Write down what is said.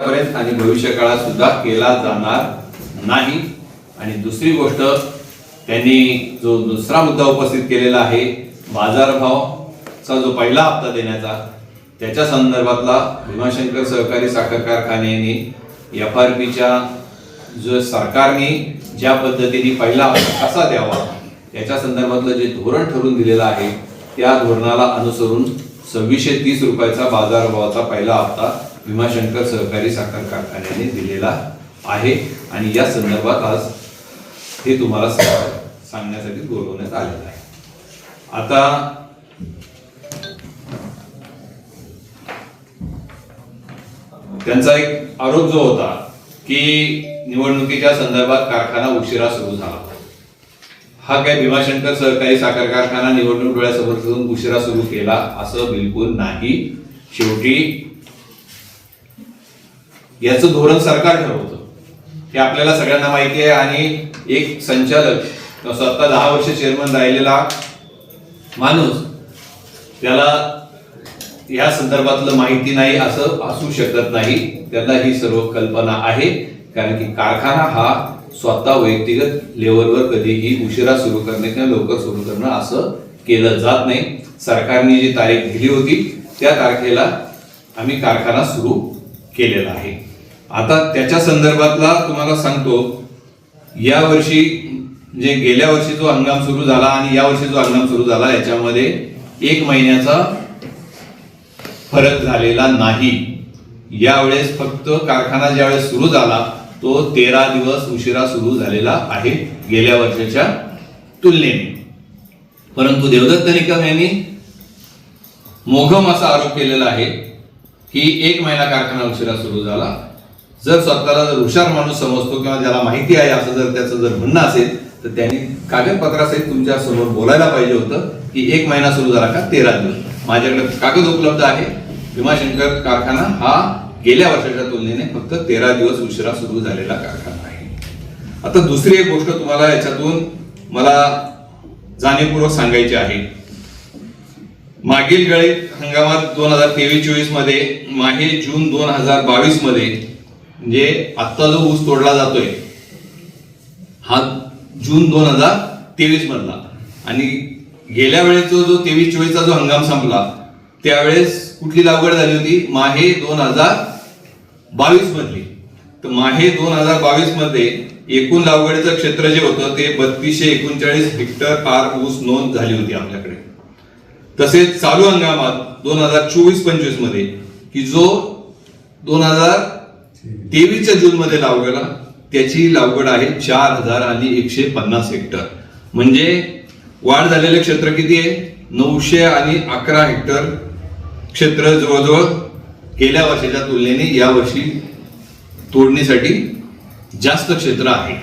पर्यंत आणि भविष्य काळात सुद्धा केला जाणार नाही. आणि दुसरी गोष्ट त्यांनी जो दुसरा मुद्दा उपस्थित केलेला आहे बाजारभावचा जो पहिला हप्ता देण्याचा त्याच्या संदर्भातला भीमाशंकर सहकारी साखर कारखान्याने एफ आर पीच्या जो सरकारने ज्या पद्धतीने पहिला हप्ता कसा द्यावा याच्या संदर्भातलं जे धोरण ठरवून दिलेलं आहे त्या धोरणाला अनुसरून सव्वीसशे तीस रुपयाचा बाजारभावाचा पहिला हप्ता भीमाशंकर सहकारी साखर कारखान्याने दिलेला आहे. आणि या संदर्भात आज हे तुम्हाला सांगण्यासाठी बोलवण्यात आलेलं आहे. आता त्यांचा एक आरोप जो होता की निवडणुकीच्या संदर्भात कारखाना उशिरा सुरू झाला. हा काय भीमाशंकर सहकारी साखर कारखाना निवडणूक डोळ्यासमोर उशिरा सुरू केला असं बिलकुल नाही. शेवटी याचं धोरण सरकार ठरवतं. हे आपल्याला सगळ्यांना माहिती आहे आणि एक संचालक स्वतः दहा वर्ष चेअरमन राहिलेला माणूस त्याला या संदर्भातलं माहिती नाही असं असू शकत नाही. त्यांना ही सर्व कल्पना आहे. कारण की कारखाना हा स्वतः वैयक्तिगत लेवलवर कधीही उशिरा सुरू करणे किंवा लवकर सुरू करणं असं केलं जात नाही. सरकारने जी तारीख दिली होती त्या तारखेला आम्ही कारखाना सुरू केलेला आहे. आता त्याच्या संदर्भातला तुम्हाला सांगतो या वर्षी जे गेल्या वर्षी जो हंगाम सुरू झाला आणि या वर्षी जो हंगाम सुरू झाला याच्यामध्ये एक महिन्याचा फरक झालेला नाही. यावेळेस फक्त कारखाना ज्यावेळेस सुरू झाला तो तेरा दिवस उशिरा सुरू झालेला आहे गेल्या वर्षाच्या तुलनेने. परंतु देवदत्त निकम यांनी मोघम असा आरोप केलेला आहे की एक महिना कारखाना उशिरा सुरू झाला. जर स्वतःला जर हुशार माणूस समजतो किंवा ज्याला माहिती आहे असं जर त्याचं जर म्हणणं असेल तर त्यांनी कागदपत्रासहित तुमच्यासमोर बोलायला पाहिजे होतं की एक महिना सुरू झाला का तेरा दिवस. माझ्याकडे कागद उपलब्ध आहे. भीमाशंकर कारखाना हा गेल्या वर्षाच्या तुलनेने फक्त तेरा दिवस उशिरा सुरू झालेला कारखाना आहे. आता दुसरी एक गोष्ट तुम्हाला याच्यातून मला जाणीवपूर्वक सांगायची आहे. मागील गळीत हंगामात दोन हजार तेवीस चोवीसमध्ये माहे जून दोन हजार बावीसमध्ये म्हणजे आत्ता जो ऊस तोडला जातोय हा जून दोन हजार तेवीस मधला. आणि गेल्या वेळेचा जो तेवीस चोवीसचा जो हंगाम संपला त्यावेळेस कुठली लागवड झाली होती? माहे दोन हजार बावीस मधली. तर माहे दोन हजार बावीसमध्ये एकूण लागवडीचं क्षेत्र जे होतं ते बत्तीसशे एकोणचाळीस हेक्टर पार ऊस नोंद झाली होती आपल्याकडे. तसेच चालू हंगामात दोन हजार चोवीस पंचवीसमध्ये की जो दोन हजार तेवीसच्या जून मध्ये लावलेला त्याची लागवड आहे चार हजार आणि एकशे पन्नास हेक्टर. म्हणजे वाढ झालेले क्षेत्र किती आहे? नऊशे आणि अकरा हेक्टर क्षेत्र जवळजवळ गेल्या वर्षाच्या तुलनेने या वर्षी तोडणीसाठी जास्त क्षेत्र आहे.